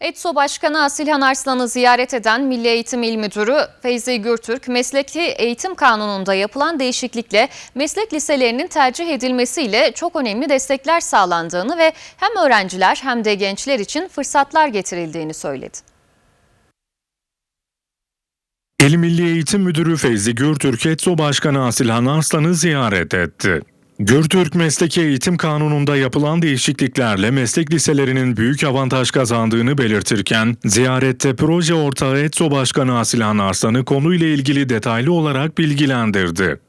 ETSO Başkanı Asilhan Arslan'ı ziyaret eden Milli Eğitim İl Müdürü Feyzi Gürtürk, mesleki eğitim kanununda yapılan değişiklikle meslek liselerinin tercih edilmesiyle çok önemli destekler sağlandığını ve hem öğrenciler hem de gençler için fırsatlar getirildiğini söyledi. İl Milli Eğitim Müdürü Feyzi Gürtürk, ETSO Başkanı Asilhan Arslan'ı ziyaret etti. Gürtürk Mesleki Eğitim Kanunu'nda yapılan değişikliklerle meslek liselerinin büyük avantaj kazandığını belirtirken, ziyarette proje ortağı ETSO Başkanı Asilhan Arslan'ı konuyla ilgili detaylı olarak bilgilendirdi.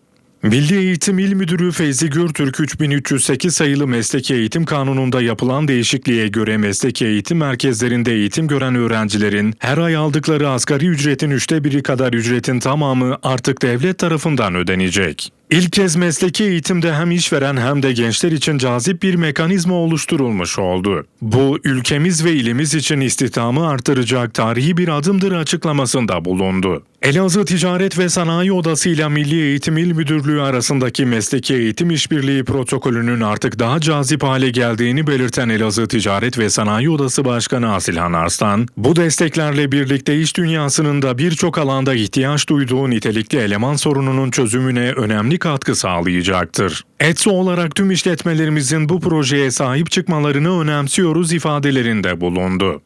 Milli Eğitim İl Müdürü Feyzi Gürtürk 3308 sayılı Mesleki Eğitim Kanunu'nda yapılan değişikliğe göre mesleki eğitim merkezlerinde eğitim gören öğrencilerin her ay aldıkları asgari ücretin üçte biri kadar ücretin tamamı artık devlet tarafından ödenecek. İlk kez mesleki eğitimde hem işveren hem de gençler için cazip bir mekanizma oluşturulmuş oldu. Bu ülkemiz ve ilimiz için istihdamı artıracak tarihi bir adımdır açıklamasında bulundu. Elazığ Ticaret ve Sanayi Odası ile Milli Eğitim İl Müdürlüğü arasındaki mesleki eğitim işbirliği protokolünün artık daha cazip hale geldiğini belirten Elazığ Ticaret ve Sanayi Odası Başkanı Asilhan Arslan, bu desteklerle birlikte iş dünyasının da birçok alanda ihtiyaç duyduğu nitelikli eleman sorununun çözümüne önemli katkı sağlayacaktır. ETSO olarak tüm işletmelerimizin bu projeye sahip çıkmalarını önemsiyoruz ifadelerinde bulundu.